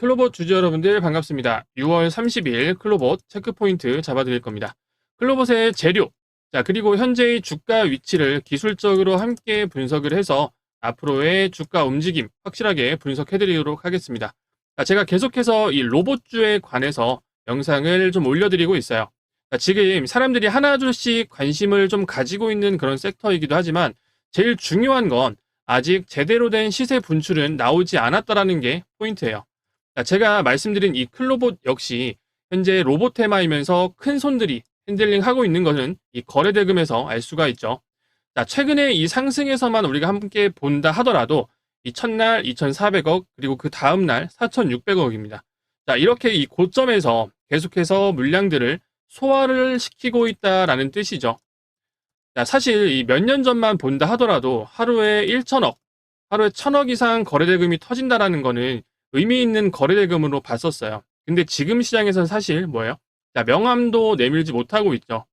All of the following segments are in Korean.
클로봇 주주 여러분들 반갑습니다. 6월 30일 클로봇 체크포인트 잡아드릴 겁니다. 클로봇의 재료, 자, 그리고 현재의 주가 위치를 기술적으로 함께 분석을 해서 앞으로의 주가 움직임 확실하게 분석해드리도록 하겠습니다. 자, 제가 계속해서 이 로봇주에 관해서 영상을 좀 올려드리고 있어요. 자, 지금 사람들이 하나둘씩 관심을 좀 가지고 있는 그런 섹터이기도 하지만 제일 중요한 건 아직 제대로 된 시세 분출은 나오지 않았다라는 게 포인트예요. 자, 제가 말씀드린 이 클로봇 역시 현재 로봇 테마이면서 큰 손들이 핸들링 하고 있는 것은 이 거래 대금에서 알 수가 있죠. 자, 최근에 이 상승에서만 우리가 함께 본다 하더라도 이 첫날 2,400억 그리고 그 다음 날 4,600억입니다. 자, 이렇게 이 고점에서 계속해서 물량들을 소화를 시키고 있다라는 뜻이죠. 자, 사실 이 몇 년 전만 본다 하더라도 하루에 1천억, 하루에 1천억 이상 거래대금이 터진다라는 거는 의미 있는 거래대금으로 봤었어요. 근데 지금 시장에서는 사실 뭐예요? 자, 명함도 내밀지 못하고 있죠.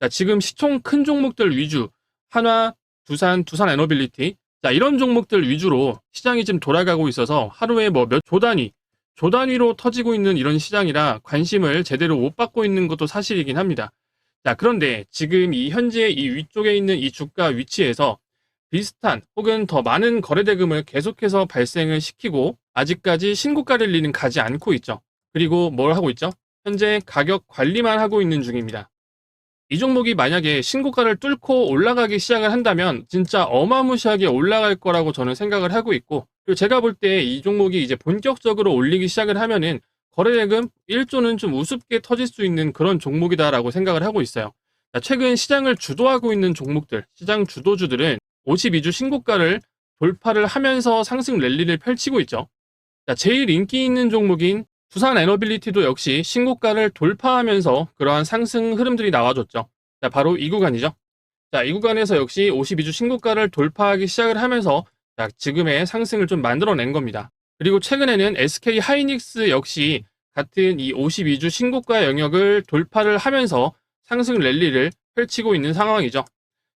자, 지금 시총 큰 종목들 위주, 한화, 두산, 두산 에너빌리티, 자, 이런 종목들 위주로 시장이 지금 돌아가고 있어서 하루에 뭐 몇 조 단위, 조 단위로 터지고 있는 이런 시장이라 관심을 제대로 못 받고 있는 것도 사실이긴 합니다. 자, 그런데 지금 이 현재 이 위쪽에 있는 이 주가 위치에서 비슷한 혹은 더 많은 거래대금을 계속해서 발생을 시키고 아직까지 신고가 랠리는 가지 않고 있죠. 그리고 뭘 하고 있죠? 현재 가격 관리만 하고 있는 중입니다. 이 종목이 만약에 신고가를 뚫고 올라가기 시작을 한다면 진짜 어마무시하게 올라갈 거라고 저는 생각을 하고 있고 그리고 제가 볼 때 이 종목이 이제 본격적으로 올리기 시작을 하면은 거래대금 1조는 좀 우습게 터질 수 있는 그런 종목이다라고 생각을 하고 있어요. 최근 시장을 주도하고 있는 종목들, 시장 주도주들은 52주 신고가를 돌파를 하면서 상승 랠리를 펼치고 있죠. 제일 인기 있는 종목인 두산 에너빌리티도 역시 신고가를 돌파하면서 그러한 상승 흐름들이 나와줬죠. 자, 바로 이 구간이죠. 자, 이 구간에서 역시 52주 신고가를 돌파하기 시작을 하면서 자, 지금의 상승을 좀 만들어낸 겁니다. 그리고 최근에는 SK 하이닉스 역시 같은 이 52주 신고가 영역을 돌파를 하면서 상승 랠리를 펼치고 있는 상황이죠.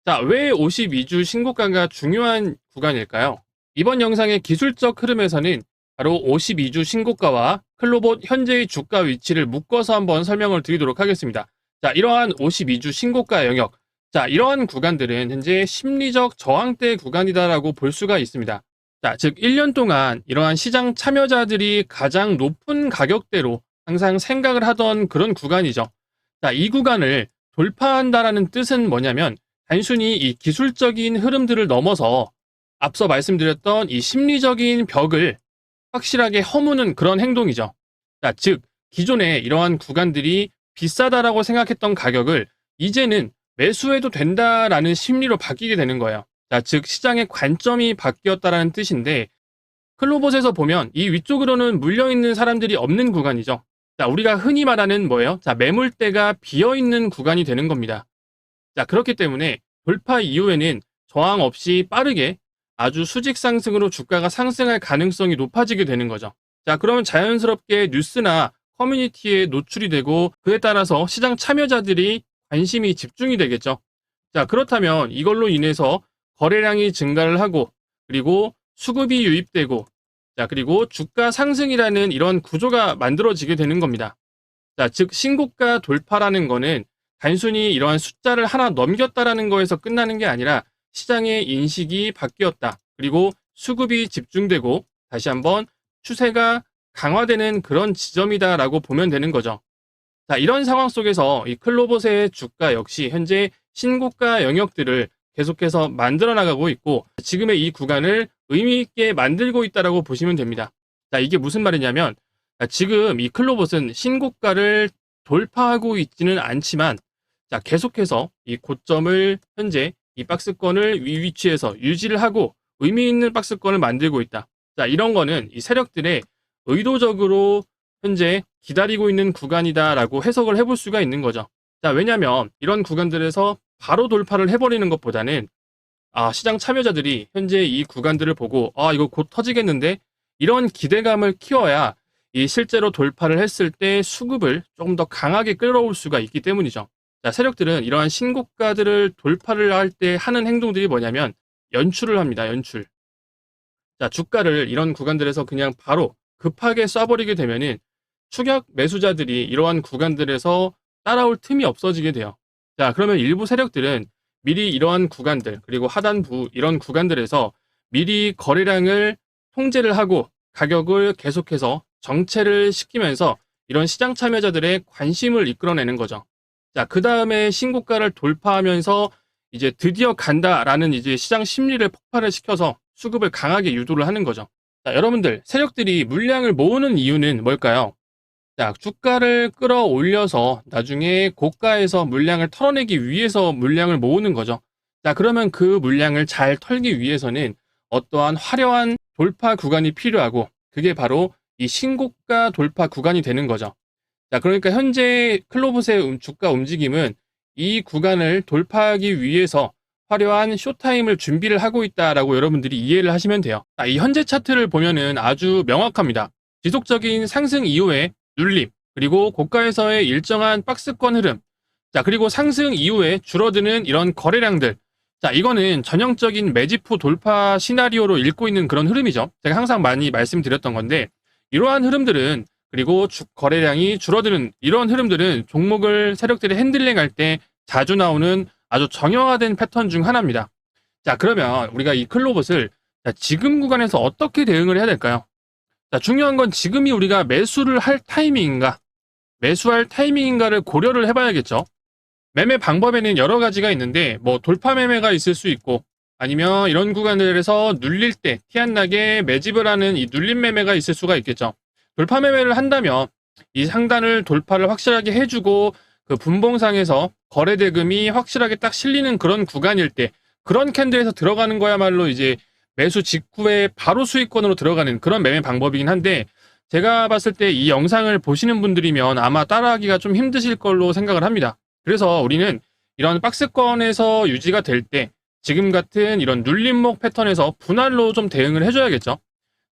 자, 왜 52주 신고가가 중요한 구간일까요? 이번 영상의 기술적 흐름에서는 바로 52주 신고가와 클로봇 현재의 주가 위치를 묶어서 한번 설명을 드리도록 하겠습니다. 자, 이러한 52주 신고가 영역. 자, 이러한 구간들은 현재 심리적 저항대 구간이다라고 볼 수가 있습니다. 자, 즉 1년 동안 이러한 시장 참여자들이 가장 높은 가격대로 항상 생각을 하던 그런 구간이죠. 자, 이 구간을 돌파한다라는 뜻은 뭐냐면 단순히 이 기술적인 흐름들을 넘어서 앞서 말씀드렸던 이 심리적인 벽을 확실하게 허무는 그런 행동이죠. 자, 즉 기존에 이러한 구간들이 비싸다라고 생각했던 가격을 이제는 매수해도 된다라는 심리로 바뀌게 되는 거예요. 자, 즉 시장의 관점이 바뀌었다라는 뜻인데 클로봇에서 보면 이 위쪽으로는 물려 있는 사람들이 없는 구간이죠. 자, 우리가 흔히 말하는 뭐예요? 자, 매물대가 비어 있는 구간이 되는 겁니다. 자, 그렇기 때문에 돌파 이후에는 저항 없이 빠르게 아주 수직 상승으로 주가가 상승할 가능성이 높아지게 되는 거죠. 자, 그러면 자연스럽게 뉴스나 커뮤니티에 노출이 되고 그에 따라서 시장 참여자들이 관심이 집중이 되겠죠. 자, 그렇다면 이걸로 인해서 거래량이 증가를 하고 그리고 수급이 유입되고 자, 그리고 주가 상승이라는 이런 구조가 만들어지게 되는 겁니다. 자, 즉 신고가 돌파라는 거는 단순히 이러한 숫자를 하나 넘겼다라는 거에서 끝나는 게 아니라 시장의 인식이 바뀌었다. 그리고 수급이 집중되고 다시 한번 추세가 강화되는 그런 지점이다라고 보면 되는 거죠. 자, 이런 상황 속에서 이 클로봇의 주가 역시 현재 신고가 영역들을 계속해서 만들어 나가고 있고 지금의 이 구간을 의미 있게 만들고 있다라고 보시면 됩니다. 자, 이게 무슨 말이냐면 지금 이 클로봇은 신고가를 돌파하고 있지는 않지만 자, 계속해서 이 고점을 현재 이 박스권을 위 위치에서 유지를 하고 의미 있는 박스권을 만들고 있다. 자, 이런 거는 이 세력들의 의도적으로 현재 기다리고 있는 구간이다라고 해석을 해볼 수가 있는 거죠. 자, 왜냐면 이런 구간들에서 바로 돌파를 해버리는 것보다는 아, 시장 참여자들이 현재 이 구간들을 보고 아, 이거 곧 터지겠는데 이런 기대감을 키워야 이 실제로 돌파를 했을 때 수급을 조금 더 강하게 끌어올 수가 있기 때문이죠. 자, 세력들은 이러한 신고가들을 돌파를 할 때 하는 행동들이 뭐냐면 연출을 합니다. 연출. 자, 주가를 이런 구간들에서 그냥 바로 급하게 쏴버리게 되면은 추격 매수자들이 이러한 구간들에서 따라올 틈이 없어지게 돼요. 자, 그러면 일부 세력들은 미리 이러한 구간들, 그리고 하단부 이런 구간들에서 미리 거래량을 통제를 하고 가격을 계속해서 정체를 시키면서 이런 시장 참여자들의 관심을 이끌어내는 거죠. 자, 그 다음에 신고가를 돌파하면서 이제 드디어 간다라는 이제 시장 심리를 폭발을 시켜서 수급을 강하게 유도를 하는 거죠. 자, 여러분들, 세력들이 물량을 모으는 이유는 뭘까요? 자, 주가를 끌어올려서 나중에 고가에서 물량을 털어내기 위해서 물량을 모으는 거죠. 자, 그러면 그 물량을 잘 털기 위해서는 어떠한 화려한 돌파 구간이 필요하고 그게 바로 이 신고가 돌파 구간이 되는 거죠. 자, 그러니까 현재 클로봇의 음- 주가 움직임은 이 구간을 돌파하기 위해서 화려한 쇼타임을 준비를 하고 있다라고 여러분들이 이해를 하시면 돼요. 자, 이 현재 차트를 보면은 아주 명확합니다. 지속적인 상승 이후에 눌림, 그리고 고가에서의 일정한 박스권 흐름, 자, 그리고 상승 이후에 줄어드는 이런 거래량들. 자, 이거는 전형적인 매집후 돌파 시나리오로 읽고 있는 그런 흐름이죠. 제가 항상 많이 말씀드렸던 건데, 이러한 흐름들은 그리고 주- 거래량이 줄어드는 이런 흐름들은 종목을 세력들이 핸들링할 때 자주 나오는 아주 정형화된 패턴 중 하나입니다. 자, 그러면 우리가 이 클로봇을 자, 지금 구간에서 어떻게 대응을 해야 될까요? 자, 중요한 건 지금이 우리가 매수를 할 타이밍인가, 매수할 타이밍인가를 고려를 해봐야겠죠. 매매 방법에는 여러 가지가 있는데, 뭐 돌파 매매가 있을 수 있고, 아니면 이런 구간들에서 눌릴 때 티 안 나게 매집을 하는 이 눌림 매매가 있을 수가 있겠죠. 돌파 매매를 한다면 이 상단을 돌파를 확실하게 해주고 그 분봉상에서 거래 대금이 확실하게 딱 실리는 그런 구간일 때 그런 캔들에서 들어가는 거야말로 이제 매수 직후에 바로 수익권으로 들어가는 그런 매매 방법이긴 한데 제가 봤을 때 이 영상을 보시는 분들이면 아마 따라하기가 좀 힘드실 걸로 생각을 합니다. 그래서 우리는 이런 박스권에서 유지가 될 때 지금 같은 이런 눌림목 패턴에서 분할로 좀 대응을 해줘야겠죠.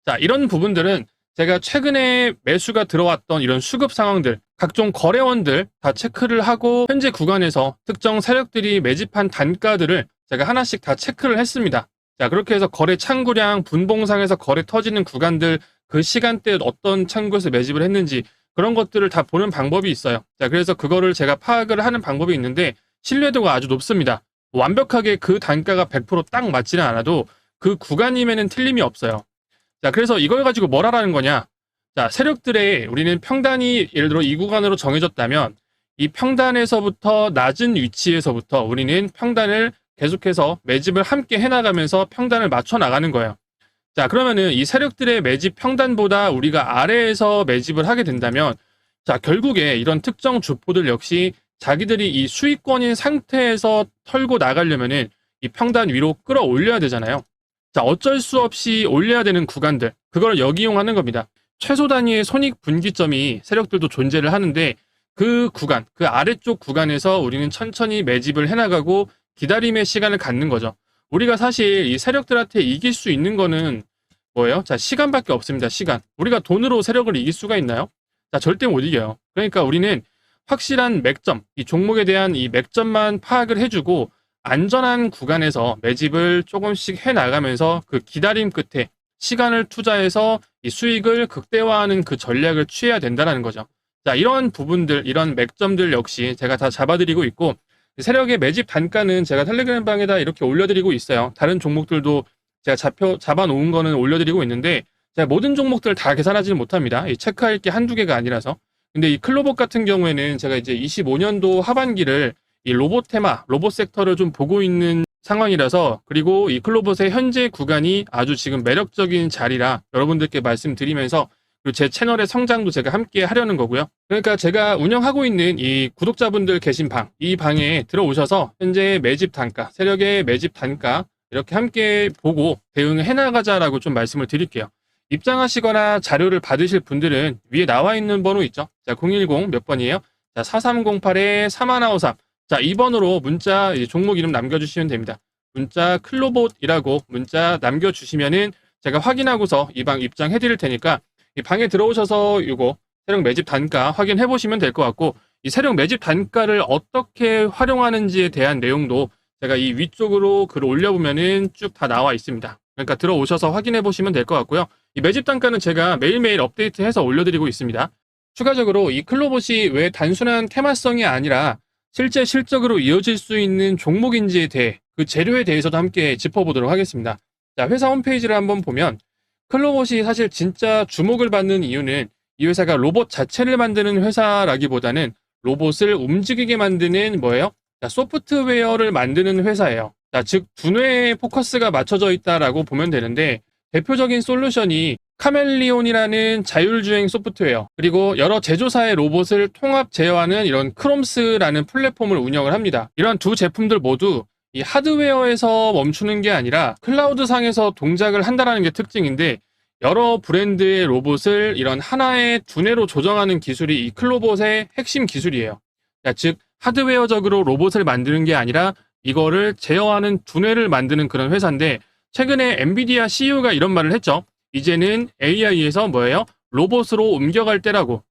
자, 이런 부분들은 제가 최근에 매수가 들어왔던 이런 수급 상황들, 각종 거래원들 다 체크를 하고 현재 구간에서 특정 세력들이 매집한 단가들을 제가 하나씩 다 체크를 했습니다. 자, 그렇게 해서 거래 창구량, 분봉상에서 거래 터지는 구간들, 그 시간대에 어떤 창구에서 매집을 했는지 그런 것들을 다 보는 방법이 있어요. 자, 그래서 그거를 제가 파악을 하는 방법이 있는데 신뢰도가 아주 높습니다. 완벽하게 그 단가가 100%딱 맞지는 않아도 그 구간임에는 틀림이 없어요. 자, 그래서 이걸 가지고 뭘 하라는 거냐? 자, 세력들의 우리는 평단이 예를 들어 이 구간으로 정해졌다면 이 평단에서부터 낮은 위치에서부터 우리는 평단을 계속해서 매집을 함께 해나가면서 평단을 맞춰 나가는 거예요. 자, 그러면은 이 세력들의 매집 평단보다 우리가 아래에서 매집을 하게 된다면 자, 결국에 이런 특정 주포들 역시 자기들이 이 수익권인 상태에서 털고 나가려면은 이 평단 위로 끌어올려야 되잖아요. 자, 어쩔 수 없이 올려야 되는 구간들, 그걸 역이용하는 겁니다. 최소 단위의 손익 분기점이 세력들도 존재를 하는데 그 구간, 그 아래쪽 구간에서 우리는 천천히 매집을 해나가고 기다림의 시간을 갖는 거죠. 우리가 사실 이 세력들한테 이길 수 있는 거는 뭐예요? 자, 시간밖에 없습니다. 시간. 우리가 돈으로 세력을 이길 수가 있나요? 자, 절대 못 이겨요. 그러니까 우리는 확실한 맥점, 이 종목에 대한 이 맥점만 파악을 해주고 안전한 구간에서 매집을 조금씩 해 나가면서 그 기다림 끝에 시간을 투자해서 이 수익을 극대화하는 그 전략을 취해야 된다는 거죠. 자, 이런 부분들, 이런 맥점들 역시 제가 다 잡아드리고 있고 세력의 매집 단가는 제가 텔레그램 방에다 이렇게 올려드리고 있어요. 다른 종목들도 제가 잡혀 잡아놓은 거는 올려드리고 있는데 제가 모든 종목들 다 계산하지는 못합니다. 이 체크할 게 한두 개가 아니라서. 근데 이 클로봇 같은 경우에는 제가 이제 25년도 하반기를 이 로봇 테마, 로봇 섹터를 좀 보고 있는 상황이라서 그리고 이 클로봇의 현재 구간이 아주 지금 매력적인 자리라 여러분들께 말씀드리면서 그리고 제 채널의 성장도 제가 함께 하려는 거고요. 그러니까 제가 운영하고 있는 이 구독자분들 계신 방, 이 방에 들어오셔서 현재 매집 단가, 세력의 매집 단가 이렇게 함께 보고 대응을 해나가자라고 좀 말씀을 드릴게요. 입장하시거나 자료를 받으실 분들은 위에 나와 있는 번호 있죠? 자, 010 몇 번이에요? 자, 4308에 3153. 자, 2번으로 문자 종목 이름 남겨주시면 됩니다. 문자 클로봇이라고 문자 남겨주시면은 제가 확인하고서 이 방 입장해 드릴 테니까 이 방에 들어오셔서 이거 세력 매집 단가 확인해 보시면 될 것 같고 이 세력 매집 단가를 어떻게 활용하는지에 대한 내용도 제가 이 위쪽으로 글을 올려보면은 쭉 다 나와 있습니다. 그러니까 들어오셔서 확인해 보시면 될 것 같고요. 이 매집 단가는 제가 매일매일 업데이트해서 올려드리고 있습니다. 추가적으로 이 클로봇이 왜 단순한 테마성이 아니라 실제 실적으로 이어질 수 있는 종목인지에 대해 그 재료에 대해서도 함께 짚어보도록 하겠습니다. 자, 회사 홈페이지를 한번 보면 클로봇이 사실 진짜 주목을 받는 이유는 이 회사가 로봇 자체를 만드는 회사라기보다는 로봇을 움직이게 만드는 뭐예요? 자, 소프트웨어를 만드는 회사예요. 자, 즉 두뇌에 포커스가 맞춰져 있다라고 보면 되는데 대표적인 솔루션이 카멜리온이라는 자율주행 소프트웨어 그리고 여러 제조사의 로봇을 통합 제어하는 이런 크롬스라는 플랫폼을 운영을 합니다. 이러한 두 제품들 모두 이 하드웨어에서 멈추는 게 아니라 클라우드 상에서 동작을 한다라는 게 특징인데 여러 브랜드의 로봇을 이런 하나의 두뇌로 조정하는 기술이 이 클로봇의 핵심 기술이에요. 자, 즉 하드웨어적으로 로봇을 만드는 게 아니라 이거를 제어하는 두뇌를 만드는 그런 회사인데 최근에 엔비디아 CEO가 이런 말을 했죠. 이제는 AI에서 뭐예요? 로봇으로 옮겨갈 때라고.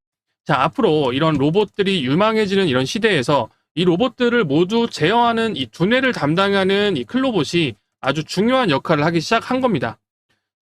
자, 앞으로 이런 로봇들이 유망해지는 이런 시대에서 이 로봇들을 모두 제어하는 이 두뇌를 담당하는 이 클로봇이 아주 중요한 역할을 하기 시작한 겁니다.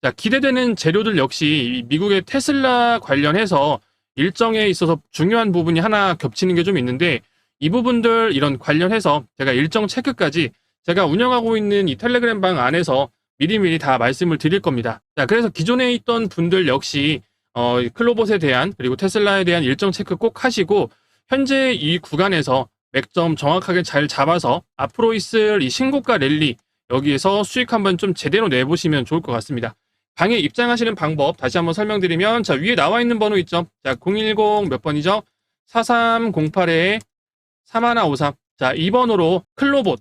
자, 기대되는 재료들 역시 이 미국의 테슬라 관련해서 일정에 있어서 중요한 부분이 하나 겹치는 게 좀 있는데 이 부분들 이런 관련해서 제가 일정 체크까지 제가 운영하고 있는 이 텔레그램 방 안에서 미리미리 다 말씀을 드릴 겁니다. 자, 그래서 기존에 있던 분들 역시 어, 이 클로봇에 대한 그리고 테슬라에 대한 일정 체크 꼭 하시고 현재 이 구간에서 맥점 정확하게 잘 잡아서 앞으로 있을 이 신고가 랠리 여기에서 수익 한번 좀 제대로 내보시면 좋을 것 같습니다. 방에 입장하시는 방법 다시 한번 설명드리면 자 위에 나와 있는 번호 있죠. 자 010 몇 번이죠? 4308에 3153. 자, 이 번호로 클로봇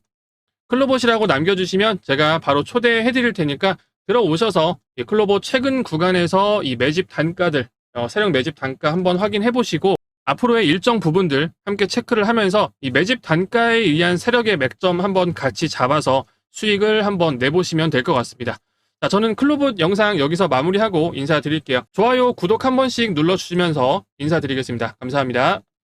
클로봇이라고 남겨주시면 제가 바로 초대해 드릴 테니까 들어오셔서 이 클로봇 최근 구간에서 이 매집 단가들, 어, 세력 매집 단가 한번 확인해 보시고 앞으로의 일정 부분들 함께 체크를 하면서 이 매집 단가에 의한 세력의 맥점 한번 같이 잡아서 수익을 한번 내보시면 될 것 같습니다. 자, 저는 클로봇 영상 여기서 마무리하고 인사드릴게요. 좋아요, 구독 한 번씩 눌러주시면서 인사드리겠습니다. 감사합니다.